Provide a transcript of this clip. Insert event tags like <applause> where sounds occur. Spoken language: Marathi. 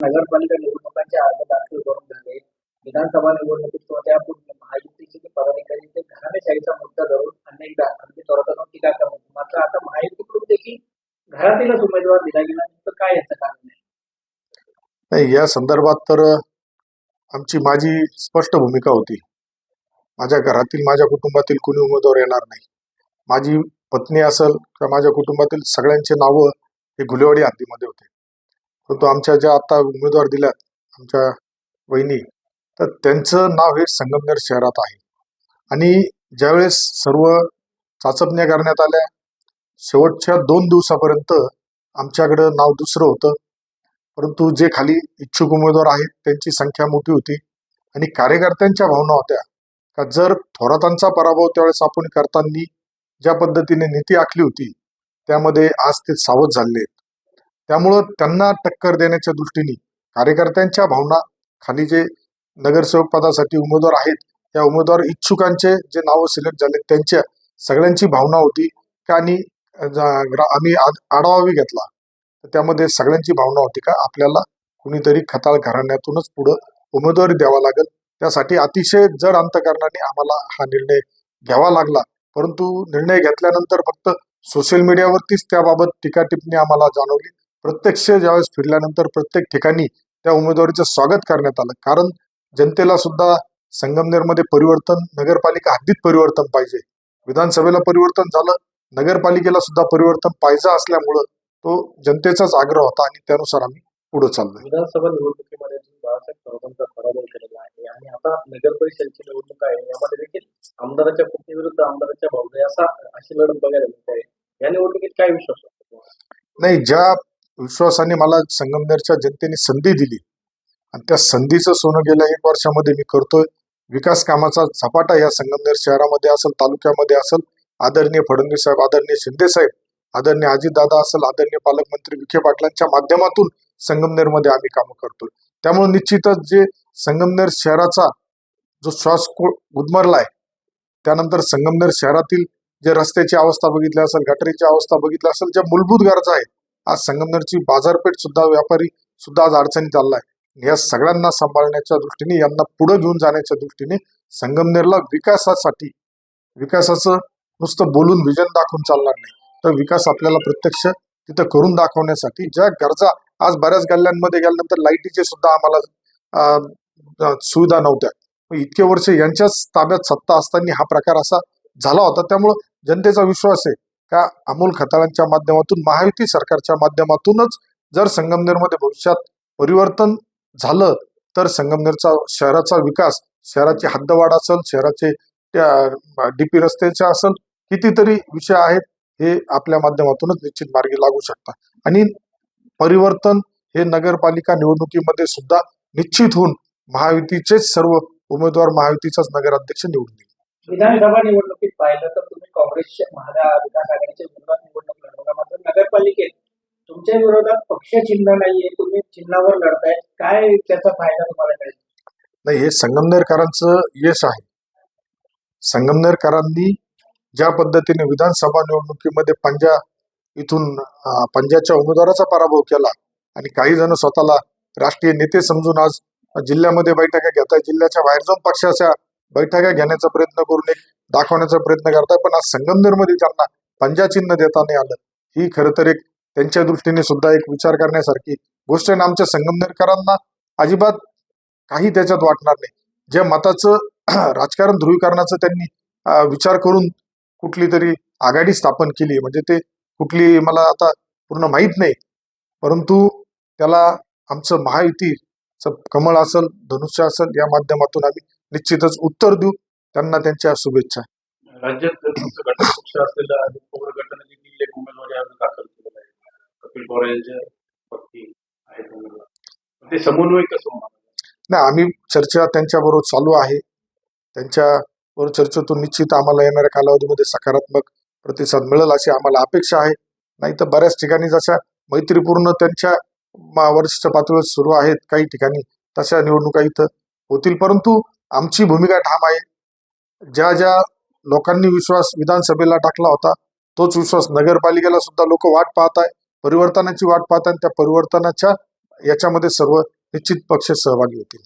नगरपालिका निवडणुकांचे अर्ज दाखल करून झाले विधानसभा निवडणुकीत किंवा त्यापूर्वी महायुतीचे जे पदाधिकारी ते घराणेशाहीचा मुद्दा धरून अनेकदा अगदी तोरतोर टीका करत मात्र आता महायुतीकडून देखील घरातीलच उमेदवार दिला गेला तर काय याचं कारण आहे? नाही या संदर्भात तर आमची माझी स्पष्ट भूमिका होती. माझ्या घरातील माझ्या कुटुंबातील कोणी उमेदवार येणार नाही. माझी पत्नी असेल किंवा माझ्या कुटुंबातील सगळ्यांचे नावं हे गुलेवाडी हद्दीमध्ये होते. परंतु आमच्या ज्या आता उमेदवार दिल्यात आमच्या वहिनी तर त्यांचं नाव हे संगमनेर शहरात आहे. आणि ज्यावेळेस सर्व चाचपण्या करण्यात आल्या शेवटच्या दोन दिवसापर्यंत आमच्याकडं नाव दुसरं होतं. परंतु जे खाली इच्छुक उमेदवार आहेत त्यांची संख्या मोठी होती. आणि कार्यकर्त्यांच्या भावना होत्या का जर थोरातांचा पराभव त्यावेळेस आपण करताना ज्या पद्धतीने नीती आखली होती त्यामध्ये आज ते सावध झाले. त्यामुळं त्यांना टक्कर देण्याच्या दृष्टीने कार्यकर्त्यांच्या भावना खाली जे नगरसेवक पदासाठी उमेदवार आहेत त्या उमेदवार इच्छुकांचे जे नावं सिलेक्ट झाले त्यांच्या सगळ्यांची भावना होती का आणि आम्ही आढ- आढावाही घेतला. तर त्यामध्ये सगळ्यांची भावना होती का आपल्याला कुणीतरी खताळ घराण्यातूनच पुढं उमेदवारी द्यावा लागेल. त्यासाठी अतिशय जड अंतकरणाने आम्हाला हा निर्णय घ्यावा लागला. परंतु निर्णय घेतल्यानंतर फक्त सोशल मीडियावरतीच त्याबाबत टीका टिप्पणी आम्हाला जाणवली. प्रत्यक्ष ज्यावेळेस फिरल्यानंतर प्रत्येक ठिकाणी त्या उमेदवारीचं स्वागत करण्यात आलं. कारण जनतेला सुद्धा संगमनेरमध्ये परिवर्तन नगरपालिका हद्दीत परिवर्तन पाहिजे. विधानसभेला परिवर्तन झालं नगरपालिकेला सुद्धा परिवर्तन पाहिजे असल्यामुळं तो जनतेचाच आग्रह होता आणि त्यानुसार आम्ही पुढे चाललोय. विधानसभा निवडणुकीमध्ये तुम्ही बाळासाहेब थोरातांचा पराभव केलेला आहे आणि आता नगर परिषदेची निवडणूक आहे. यामध्ये देखील आमदाराच्या आमदाराच्या असा अशी लढत बघायला मिळते. या निवडणुकीत काय विश्वास नाही ज्या विश्वासाने मला संगमनेरच्या जनतेने संधी दिली. आणि त्या संधीचं सोनं गेल्या एक वर्षामध्ये मी करतोय. विकास कामाचा झपाटा या संगमनेर शहरामध्ये असेल तालुक्यामध्ये असेल आदरणीय फडणवीस साहेब आदरणीय शिंदे साहेब आदरणीय अजितदादा असेल आदरणीय पालकमंत्री विखे पाटलांच्या माध्यमातून संगमनेरमध्ये आम्ही कामं करतोय. त्यामुळे निश्चितच जे संगमनेर शहराचा जो श्वास को- गुदमरलाय त्यानंतर संगमनेर शहरातील जे रस्त्याची अवस्था बघितली असेल गटरीची अवस्था बघितली असेल ज्या मूलभूत गरजा आहेत आज संगमनेरची बाजारपेठ सुद्धा व्यापारी सुद्धा आज अडचणीत आलाय. आहे या सगळ्यांना सांभाळण्याच्या दृष्टीने यांना पुढे घेऊन जाण्याच्या दृष्टीने संगमनेरला विकासासाठी विकासाचं नुसतं बोलून विजन दाखवून चालणार नाही. तर विकास आपल्याला प्रत्यक्ष तिथं करून दाखवण्यासाठी ज्या गरजा आज बऱ्याच गल्ल्यांमध्ये गेल्यानंतर लाईटीचे सुद्धा आम्हाला सुविधा नव्हत्या. इतके वर्ष यांच्याच ताब्यात सत्ता असताना हा प्रकार असा झाला होता. त्यामुळं जनतेचा विश्वास आहे का अमोल खताळांच्या माध्यमातून महायुती सरकारच्या माध्यमातूनच जर संगमनेरमध्ये भविष्यात परिवर्तन झालं तर संगमनेरचा शहराचा विकास शहराची हद्दवाढ असेल शहराचे त्या डीपी रस्त्याचे असेल कितीतरी विषय आहेत हे आपल्या माध्यमातूनच निश्चित मार्गी लागू शकतात. आणि परिवर्तन हे नगरपालिका निवडणुकीमध्ये सुद्धा निश्चित होऊन महायुतीचेच सर्व उमेदवार महायुतीचाच नगराध्यक्ष निवडून विधानसभा निवडणुकीत पाहिलं तर तुम्ही काँग्रेसच्या महाविकास आघाडीच्या विरोधात निवडणूक लढवला मात्र नगरपालिकेत तुमच्या विरोधात पक्ष चिन्ह नाहीये तुम्ही चिन्हावर लढताय. काय त्याचा फायदा तुम्हाला मिळेल? नाही हे संगमनेरकरांचं यश आहे. संगमनेरकरांनी ज्या पद्धतीने विधानसभा निवडणुकीमध्ये पंजा इथून पंजाच्या उमेदवाराचा पराभव केला आणि काही जण स्वतःला राष्ट्रीय नेते समजून आज जिल्ह्यामध्ये बैठका घेत आहे जिल्ह्याच्या बाहेर जाऊन पक्षाच्या बैठका घेण्याचा प्रयत्न करून एक दाखवण्याचा प्रयत्न करताय. पण आज संगमनेरमध्ये त्यांना पंजाचिन्ह देताना देता नाही आलं ही खरं तर एक त्यांच्या दृष्टीने सुद्धा एक विचार करण्यासारखी गोष्ट आहे. आमच्या संगमनेरकरांना अजिबात काही त्याच्यात वाटणार नाही. ज्या मताचं <clears throat> राजकारण ध्रुवीकरणाचं त्यांनी विचार करून कुठली तरी आघाडी स्थापन केली म्हणजे ते कुठली मला आता पूर्ण माहीत नाही. परंतु त्याला आमचं महायुतीचं कमळ असेल धनुष्य असेल या माध्यमातून आम्ही निश्चितच उत्तर देऊ. त्यांना त्यांच्या शुभेच्छा. राज्यात तुमचं घटक पक्ष असलेलं अजित पवार गटाने देखील एक उमेदवारी अर्ज दाखल केलेला आहे. कपिल पवार यांच्या पत्नी आहेत उमेदवार. पण ते समन्वय कसं होणार? नाही आम्ही चर्चा त्यांच्याबरोबर चालू आहे. त्यांच्याबरोबर चर्चेतून निश्चित आम्हाला येणाऱ्या कालावधीमध्ये सकारात्मक प्रतिसाद मिळेल अशी आम्हाला अपेक्षा आहे. नाही तर बऱ्याच ठिकाणी जशा मैत्रीपूर्ण त्यांच्या वरिष्ठ पातळीवर सुरू आहेत काही ठिकाणी तशा निवडणुका इथं होतील. परंतु आमची भूमिका ठाम आहे. ज्या ज्या लोकांनी विश्वास विधानसभेला टाकला होता तोच विश्वास नगरपालिकेला सुद्धा लोक वाट पाहत आहे. परिवर्तनाची वाट पाहत आहे आणि त्या परिवर्तनाच्या याच्यामध्ये सर्व निश्चित पक्ष सहभागी होतील.